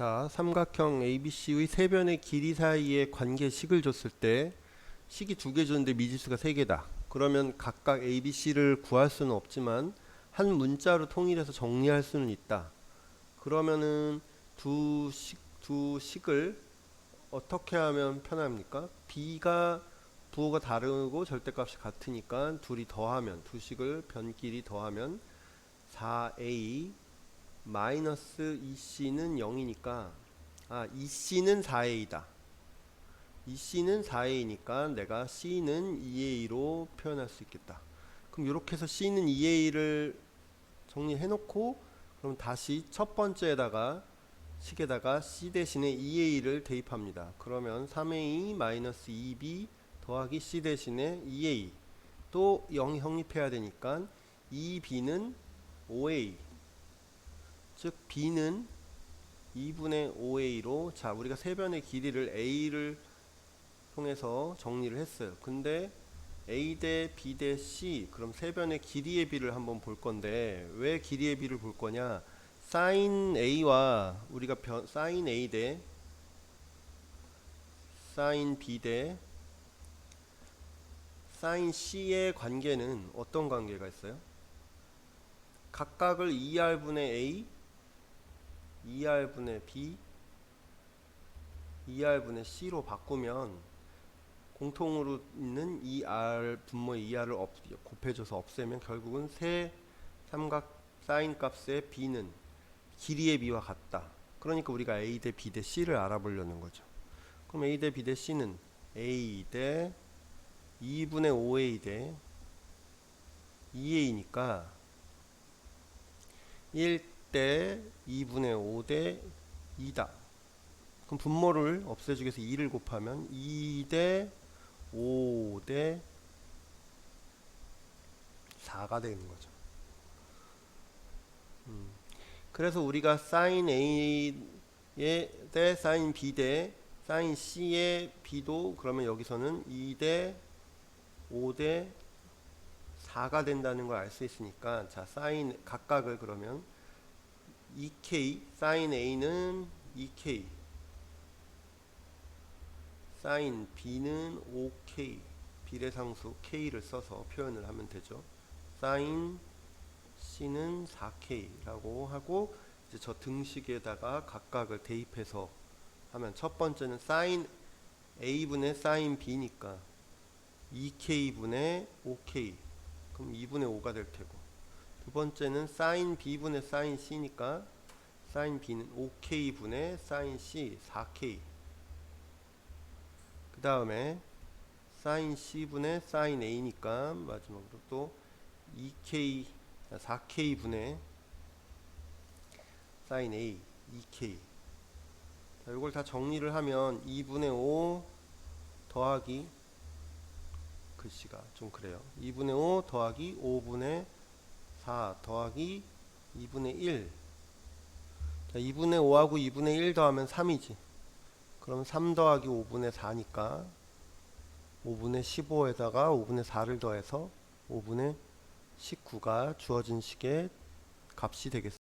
자, 삼각형 ABC의 세 변의 길이 사이의 관계식을 줬을 때 식이 두 개 줬는데 미지수가 세 개다. 그러면 각각 ABC를 구할 수는 없지만 한 문자로 통일해서 정리할 수는 있다. 그러면은 두 식, 두 식을 어떻게 하면 편합니까? B가 부호가 다르고 절대값이 같으니까 둘이 더하면 두 식을 변끼리 더하면 4A 마이너스 2C는 0이니까 아 2C는 4A다. 2C는 4A니까 내가 C는 2A로 표현할 수 있겠다. 그럼 이렇게 해서 C는 2A를 정리해 놓고 그럼 다시 첫 번째에다가 식에다가 C 대신에 2A를 대입합니다. 그러면 3A 마이너스 2B 더하기 C 대신에 2A 또 0이 형립해야 되니까 2B는 5A 즉 B는 2분의 5A로 자 우리가 세 변의 길이를 A를 통해서 정리를 했어요. 근데 A 대 B 대 C 그럼 세 변의 길이의 비를 한번 볼 건데 왜 길이의 비를 볼 거냐? 사인 A와 우리가 변 사인 A 대 사인 B 대 사인 C의 관계는 어떤 관계가 있어요? 각각을 2R분의 A 2R분의 B 2R분의 C로 바꾸면 공통으로 있는 2R 분모의 2R을 없, 곱해줘서 없애면 결국은 세 삼각 사인 값의 B는 길이의 B와 같다. 그러니까 우리가 A 대 B 대 C를 알아보려는 거죠. 그럼 A 대 B 대 C는 A 대 2분의 5A 대 2A니까 1 대 2분의 5대 2다. 그럼 분모를 없애주기 위해서 2를 곱하면 2대 5대 4가 되는 거죠. 음. 그래서 우리가 사인 A의 대 사인 B 대 사인 C의 B도 그러면 여기서는 2대 5대 4가 된다는 걸 알 수 있으니까 자 사인 각각을 그러면 2k 사인 A는 2k 사인 B는 5k 비례상수 k를 써서 표현을 하면 되죠. 사인 C는 4k라고 하고 이제 저 등식에다가 각각을 대입해서 하면 첫 번째는 사인 A분의 사인 B니까 2k분의 5k 그럼 2분의 5가 될 테고 두 번째는 사인 B분의 사인 C니까 사인 B는 5k분의 사인 C 4k 그 다음에 사인 C분의 사인 A니까 마지막으로 또 2k 4k분의 사인 A 2k 자, 이걸 다 정리를 하면 2분의 5 더하기 글씨가 좀 그래요. 2분의 5 더하기 5분의 4 더하기 2분의 1 자, 2분의 5하고 2분의 1 더하면 3이지. 그럼 3 더하기 5분의 4니까 5분의 15에다가 5분의 4를 더해서 5분의 19가 주어진 식의 값이 되겠,